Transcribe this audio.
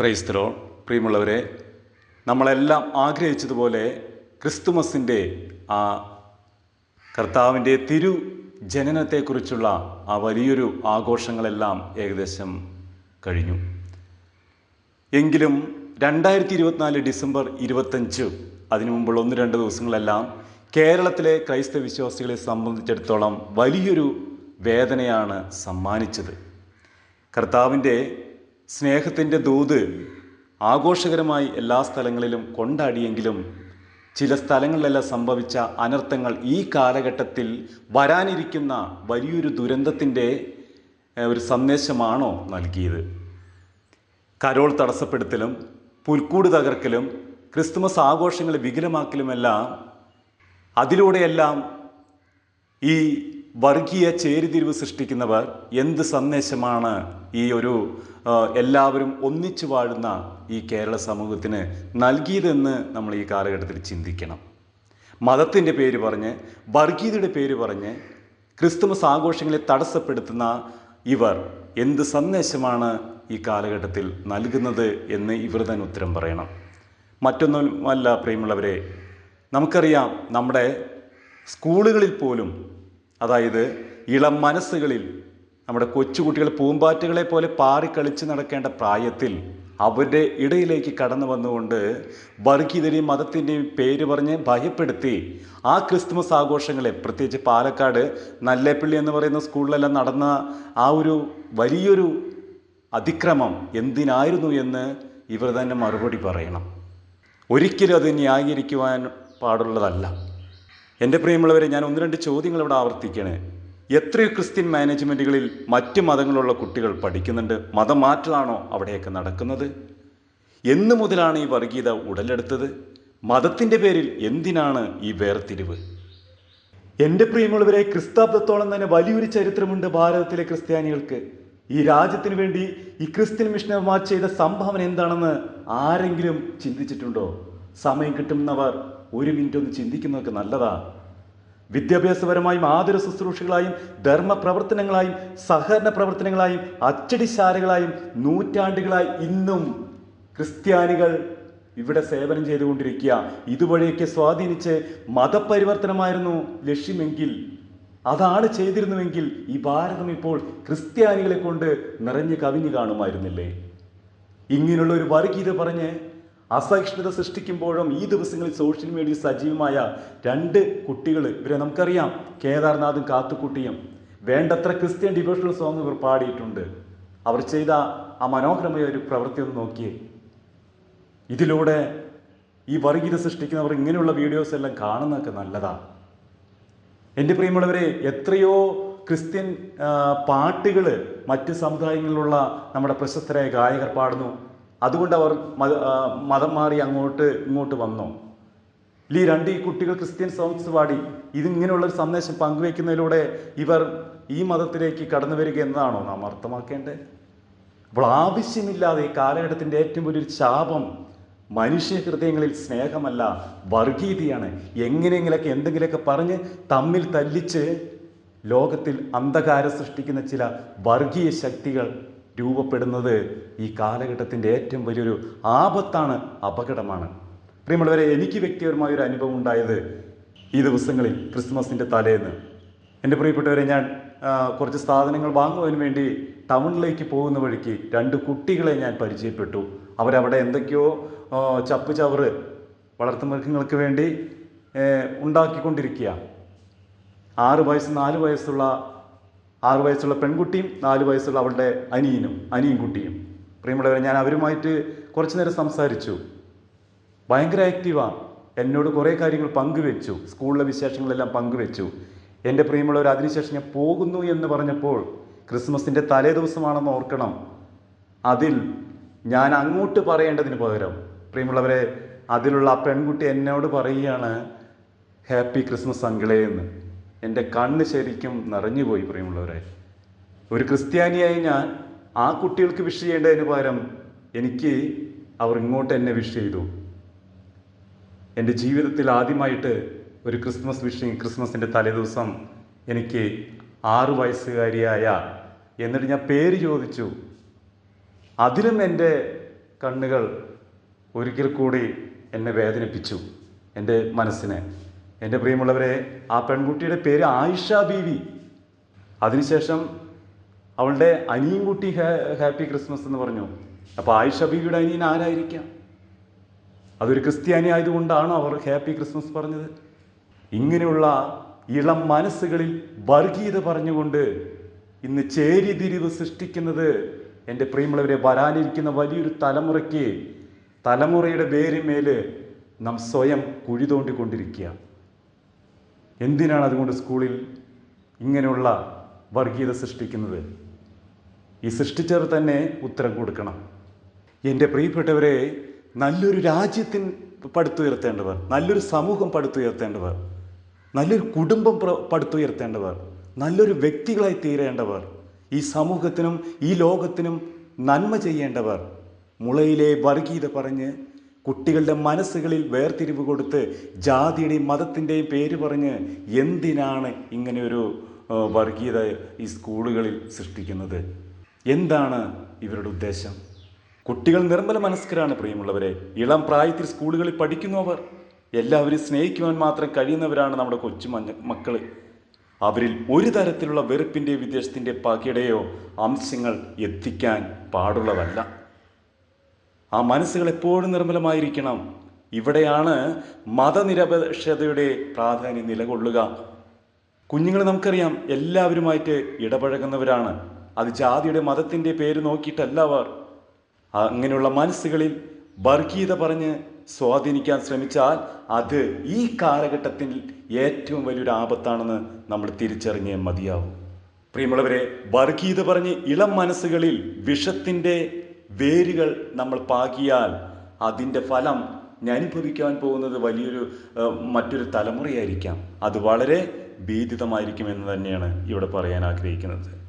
പ്രൈസ്തലോ പ്രിയമുള്ളവരെ നമ്മളെല്ലാം ആഗ്രഹിച്ചതുപോലെ ക്രിസ്തുമസിന്റെ ആ കർത്താവിന്റെ തിരു ജനനത്തെക്കുറിച്ചുള്ള ആ വലിയൊരു ആഘോഷങ്ങളെല്ലാം ഏകദേശം കഴിഞ്ഞു. എങ്കിലും രണ്ടായിരത്തി ഇരുപത്തിനാല് ഡിസംബർ ഇരുപത്തഞ്ച് അതിനു മുമ്പുള്ള ഒന്ന് രണ്ട് ദിവസങ്ങളെല്ലാം കേരളത്തിലെ ക്രൈസ്തവ വിശ്വാസികളെ സംബന്ധിച്ചിടത്തോളം വലിയൊരു വേദനയാണ് സമ്മാനിച്ചത്. കർത്താവിന്റെ സ്നേഹത്തിന്റെ ദൂത് ആഘോഷകരമായി എല്ലാ സ്ഥലങ്ങളിലും കൊണ്ടാടിയെങ്കിലും ചില സ്ഥലങ്ങളിലെല്ലാം സംഭവിച്ച അനർത്ഥങ്ങൾ ഈ കാലഘട്ടത്തിൽ വരാനിരിക്കുന്ന വലിയൊരു ദുരന്തത്തിന്റെ ഒരു സന്ദേശമാണോ നൽകിയത്? കരോൾ തടസ്സപ്പെടുത്തലും പുൽക്കൂട് തകർക്കലും ക്രിസ്തുമസ് ആഘോഷങ്ങൾ വികലമാക്കലുമെല്ലാം അതിലൂടെയെല്ലാം ഈ വർഗീയ ചേരിതിരിവ് സൃഷ്ടിക്കുന്നവർ എന്ത് സന്ദേശമാണ് ഈ ഒരു എല്ലാവരും ഒന്നിച്ചു വാഴുന്ന ഈ കേരള സമൂഹത്തിന് നൽകിയതെന്ന് നമ്മൾ ഈ കാലഘട്ടത്തിൽ ചിന്തിക്കണം. മതത്തിന്റെ പേര് പറഞ്ഞ് വർഗീയതയുടെ പേര് പറഞ്ഞ് ക്രിസ്തുമസ് ആഘോഷങ്ങളെ തടസ്സപ്പെടുത്തുന്ന ഇവർ എന്ത് സന്ദേശമാണ് ഈ കാലഘട്ടത്തിൽ നൽകുന്നത് എന്ന് ഇവർ തന്നെ ഉത്തരം പറയണം. മറ്റൊന്നുമല്ല പ്രിയമുള്ളവരെ നമുക്കറിയാം നമ്മുടെ സ്കൂളുകളിൽ പോലും അതായത് ഇളം മനസ്സുകളിൽ നമ്മുടെ കൊച്ചുകുട്ടികൾ പൂമ്പാറ്റകളെ പോലെ പാറിക്കളിച്ച് നടക്കേണ്ട പ്രായത്തിൽ അവരുടെ ഇടയിലേക്ക് കടന്നു വന്നുകൊണ്ട് വർഗീയതയും മതത്തിന്റെയും പേര് പറഞ്ഞ് ഭയപ്പെടുത്തി ആ ക്രിസ്തുമസ് ആഘോഷങ്ങളെ പ്രത്യേകിച്ച് പാലക്കാട് നല്ലേപ്പള്ളി എന്ന് പറയുന്ന സ്കൂളിലെല്ലാം നടന്ന ആ ഒരു വലിയൊരു അതിക്രമം എന്തിനായിരുന്നു എന്ന് ഇവർ തന്നെ മറുപടി പറയണം. ഒരിക്കലും അത് ന്യായീകരിക്കുവാൻ പാടുള്ളതല്ല. എന്റെ പ്രിയമുള്ളവരെ ഞാൻ ഒന്ന് രണ്ട് ചോദ്യങ്ങൾ ഇവിടെ ആവർത്തിക്കണേ. എത്രയോ ക്രിസ്ത്യൻ മാനേജ്മെന്റുകളിൽ മറ്റ് മതങ്ങളുള്ള കുട്ടികൾ പഠിക്കുന്നുണ്ട്. മതം മാറ്റലാണോ അവിടെയൊക്കെ നടക്കുന്നത്? എന്നു മുതലാണ് ഈ വർഗീയത ഉടലെടുത്തത്. മതത്തിന്റെ പേരിൽ എന്തിനാണ് ഈ വേർതിരിവ്? എന്റെ പ്രിയമുള്ളവരെ ക്രിസ്താബ്ദത്തോളം തന്നെ വലിയൊരു ചരിത്രമുണ്ട് ഭാരതത്തിലെ ക്രിസ്ത്യാനികൾക്ക്. ഈ രാജ്യത്തിന് വേണ്ടി ഈ ക്രിസ്ത്യൻ മിഷണർമാർ ചെയ്ത സംഭാവന എന്താണെന്ന് ആരെങ്കിലും ചിന്തിച്ചിട്ടുണ്ടോ? സമയം കിട്ടുന്നവർ ഒരു മിനിറ്റ് ഒന്ന് ചിന്തിക്കുന്നതൊക്കെ നല്ലതാ. വിദ്യാഭ്യാസപരമായും ആതുര ശുശ്രൂഷകളായും ധർമ്മ പ്രവർത്തനങ്ങളായും സഹകരണ പ്രവർത്തനങ്ങളായും അച്ചടിശാലകളായും നൂറ്റാണ്ടുകളായി ഇന്നും ക്രിസ്ത്യാനികൾ ഇവിടെ സേവനം ചെയ്തുകൊണ്ടിരിക്കുക. ഇതുവഴിയൊക്കെ സ്വാധീനിച്ച് മതപരിവർത്തനമായിരുന്നു ലക്ഷ്യമെങ്കിൽ അതാണ് ചെയ്തിരുന്നുവെങ്കിൽ ഈ ഭാരതം ഇപ്പോൾ ക്രിസ്ത്യാനികളെ കൊണ്ട് നിറഞ്ഞു കവിഞ്ഞു കാണുമായിരുന്നില്ലേ? ഇങ്ങനെയുള്ള ഒരു വർഗീയത പറഞ്ഞ് അസഹിഷ്ണുത സൃഷ്ടിക്കുമ്പോഴും ഈ ദിവസങ്ങളിൽ സോഷ്യൽ മീഡിയ സജീവമായ രണ്ട് കുട്ടികൾ ഇവരെ നമുക്കറിയാം. കേദാർനാഥും കാത്തുക്കുട്ടിയും. വേണ്ടത്ര ക്രിസ്ത്യൻ ഡിവോഷണൽ സോങ് ഇവർ പാടിയിട്ടുണ്ട്. അവർ ചെയ്ത ആ മനോഹരമായ ഒരു പ്രവൃത്തി ഒന്ന് നോക്കിയേ. ഇതിലൂടെ ഈ വർഗീയത സൃഷ്ടിക്കുന്നവർ ഇങ്ങനെയുള്ള വീഡിയോസ് എല്ലാം കാണുന്നതൊക്കെ നല്ലതാ. എന്റെ പ്രിയമുള്ളവരെ എത്രയോ ക്രിസ്ത്യൻ പാട്ടുകൾ മറ്റ് സമുദായങ്ങളിലുള്ള നമ്മുടെ പ്രശസ്തരായ ഗായകർ പാടുന്നു. അതുകൊണ്ട് അവർ മത മാറി അങ്ങോട്ട് ഇങ്ങോട്ട് വന്നോ. ഈ രണ്ട് ഈ കുട്ടികൾ ക്രിസ്ത്യൻ സോങ്സ് പാടി ഇതിങ്ങനെയുള്ള ഒരു സന്ദേശം പങ്കുവെക്കുന്നതിലൂടെ ഇവർ ഈ മതത്തിലേക്ക് കടന്നു വരിക എന്നതാണോ നാം അർത്ഥമാക്കേണ്ടത്? അപ്പോൾ ആവശ്യമില്ലാതെ ഈ കാലഘട്ടത്തിന്റെ ഏറ്റവും വലിയൊരു ശാപം മനുഷ്യ ഹൃദയങ്ങളിൽ സ്നേഹമല്ല വർഗീയതയാണ്. എങ്ങനെയെങ്കിലൊക്കെ എന്തെങ്കിലുമൊക്കെ പറഞ്ഞ് തമ്മിൽ തല്ലിച്ച് ലോകത്തിൽ അന്ധകാരം സൃഷ്ടിക്കുന്ന ചില വർഗീയ ശക്തികൾ രൂപപ്പെടുന്നത് ഈ കാലഘട്ടത്തിന്റെ ഏറ്റവും വലിയൊരു ആപത്താണ് അപകടമാണ്. പ്രിയമുള്ളവരെ എനിക്ക് വ്യക്തിപരമായ ഒരു അനുഭവം ഉണ്ടായത് ഈ ദിവസങ്ങളിൽ ക്രിസ്മസിന്റെ തലേന്ന്. എന്റെ പ്രിയപ്പെട്ടവരെ ഞാൻ കുറച്ച് സാധനങ്ങൾ വാങ്ങുവാൻ വേണ്ടി ടൗണിലേക്ക് പോകുന്ന വഴിക്ക് രണ്ട് കുട്ടികളെ ഞാൻ പരിചയപ്പെട്ടു. അവരവിടെ എന്തൊക്കെയോ ചപ്പ് ചവറ് വളർത്തുമൃഗങ്ങൾക്ക് വേണ്ടി ഉണ്ടാക്കിക്കൊണ്ടിരിക്കുക. ആറ് വയസ്സ് നാല് വയസ്സുള്ള ആറ് വയസ്സുള്ള പെൺകുട്ടിയും നാല് വയസ്സുള്ള അവളുടെ അനിയനും അനിയും കുട്ടിയും പ്രിയമുള്ളവരെ ഞാൻ അവരുമായിട്ട് കുറച്ചു നേരം സംസാരിച്ചു. ഭയങ്കര ആക്റ്റീവാണ് എന്നോട് കുറേ കാര്യങ്ങൾ പങ്കുവെച്ചു. സ്കൂളിലെ വിശേഷങ്ങളെല്ലാം പങ്കുവെച്ചു. എന്റെ പ്രിയമുള്ളവർ അതിനുശേഷം ഞാൻ പോകുന്നു എന്ന് പറഞ്ഞപ്പോൾ ക്രിസ്മസിന്റെ തലേ ദിവസമാണെന്ന് ഓർക്കണം. അതിൽ ഞാൻ അങ്ങോട്ട് പറയേണ്ടതിന് പകരം പ്രിയമുള്ളവരെ അതിലുള്ള ആ പെൺകുട്ടി എന്നോട് പറയുകയാണ് ഹാപ്പി ക്രിസ്മസ് അങ്കിളേ എന്ന്. എന്റെ കണ്ണ് ശരിക്കും നിറഞ്ഞുപോയി പ്രിയമുള്ളവരെ. ഒരു ക്രിസ്ത്യാനിയായി ഞാൻ ആ കുട്ടികൾക്ക് വിഷ് ചെയ്യേണ്ടതിന് പകരം എനിക്ക് അവർ ഇങ്ങോട്ട് എന്നെ വിഷ് ചെയ്തു. എന്റെ ജീവിതത്തിൽ ആദ്യമായിട്ട് ഒരു ക്രിസ്മസ് വിഷിങ് ക്രിസ്മസിന്റെ തലേദിവസം എനിക്ക് ആറു വയസ്സുകാരിയായ എന്നിട്ട് ഞാൻ പേര് ചോദിച്ചു. അതിലും എന്റെ കണ്ണുകൾ ഒരിക്കൽ കൂടി എന്നെ വേദനിപ്പിച്ചു എന്റെ മനസ്സിനെ. എന്റെ പ്രിയമുള്ളവരെ ആ പെൺകുട്ടിയുടെ പേര് ആയിഷ ബീവി. അതിനുശേഷം അവളുടെ അനിയും കുട്ടി ഹാപ്പി ക്രിസ്മസ് എന്ന് പറഞ്ഞു. അപ്പോൾ ആയിഷ ബീവിയുടെ അനിയൻ ആരായിരിക്കാം? അതൊരു ക്രിസ്ത്യാനി ആയതുകൊണ്ടാണ് അവർ ഹാപ്പി ക്രിസ്മസ് പറഞ്ഞത്? ഇങ്ങനെയുള്ള ഇളം മനസ്സുകളിൽ വർഗീയത പറഞ്ഞുകൊണ്ട് ഇന്ന് ചേരിതിരിവ് സൃഷ്ടിക്കുന്നത് എന്റെ പ്രിയമുള്ളവരെ വരാനിരിക്കുന്ന വലിയൊരു തലമുറയ്ക്ക് തലമുറയുടെ പേരിന്മേൽ നാം സ്വയം കുഴി തോണ്ടിക്കൊണ്ടിരിക്കുക എന്തിനാണ് അതുകൊണ്ട് സ്കൂളിൽ ഇങ്ങനെയുള്ള വർഗീയത സൃഷ്ടിക്കുന്നത്? ഈ സൃഷ്ടിച്ചവർ തന്നെ ഉത്തരം കൊടുക്കണം. എന്റെ പ്രിയപ്പെട്ടവരെ നല്ലൊരു രാജ്യത്തിൻ പടുത്തുയർത്തേണ്ടവർ നല്ലൊരു സമൂഹം പടുത്തുയർത്തേണ്ടവർ നല്ലൊരു കുടുംബം പടുത്തുയർത്തേണ്ടവർ നല്ലൊരു വ്യക്തികളായി തീരേണ്ടവർ ഈ സമൂഹത്തിനും ഈ ലോകത്തിനും നന്മ ചെയ്യേണ്ടവർ മുളയിലെ വർഗീയത പറഞ്ഞ് കുട്ടികളുടെ മനസ്സുകളിൽ വേർതിരിവ് കൊടുത്ത് ജാതിയുടെയും മതത്തിന്റെയും പേര് പറഞ്ഞ് എന്തിനാണ് ഇങ്ങനെയൊരു വർഗീയത ഈ സ്കൂളുകളിൽ സൃഷ്ടിക്കുന്നത്? എന്താണ് ഇവരുടെ ഉദ്ദേശം? കുട്ടികൾ നിർമ്മല മനസ്കരാണ് പ്രിയമുള്ളവരെ. ഇളം പ്രായത്തിൽ സ്കൂളുകളിൽ പഠിക്കുന്നവർ എല്ലാവരും സ്നേഹിക്കുവാൻ മാത്രം കഴിയുന്നവരാണ് നമ്മുടെ കൊച്ചു മക്കൾ അവരിൽ ഒരു തരത്തിലുള്ള വെറുപ്പിന്റെ വിദേശത്തിന്റെ പകിടയോ അംശങ്ങൾ എത്തിക്കാൻ പാടുള്ളതല്ല. ആ മനസ്സുകൾ എപ്പോഴും നിർമ്മലമായിരിക്കണം. ഇവിടെയാണ് മതനിരപേക്ഷതയുടെ പ്രാധാന്യം നിലകൊള്ളുക. കുഞ്ഞുങ്ങൾ നമുക്കറിയാം എല്ലാവരുമായിട്ട് ഇടപഴകുന്നവരാണ്. അത് ജാതിയുടെ മതത്തിന്റെ പേര് നോക്കിയിട്ടല്ല അവർ. അങ്ങനെയുള്ള മനസ്സുകളിൽ വർഗീയത പറഞ്ഞ് സ്വാധീനിക്കാൻ ശ്രമിച്ചാൽ അത് ഈ കാലഘട്ടത്തിൽ ഏറ്റവും വലിയൊരു ആപത്താണെന്ന് നമ്മൾ തിരിച്ചറിഞ്ഞേ മതിയാവും. പ്രിയമുള്ളവരെ വർഗീയത പറഞ്ഞ് ഇളം മനസ്സുകളിൽ വിഷത്തിന്റെ വേരുകൾ നമ്മൾ പാകിയാൽ അതിന്റെ ഫലം ഞാൻ പോകുന്നത് വലിയൊരു മറ്റൊരു തലമുറയായിരിക്കാം. അത് വളരെ ഭീതിതമായിരിക്കുമെന്ന് തന്നെയാണ് ഇവിടെ പറയാൻ ആഗ്രഹിക്കുന്നത്.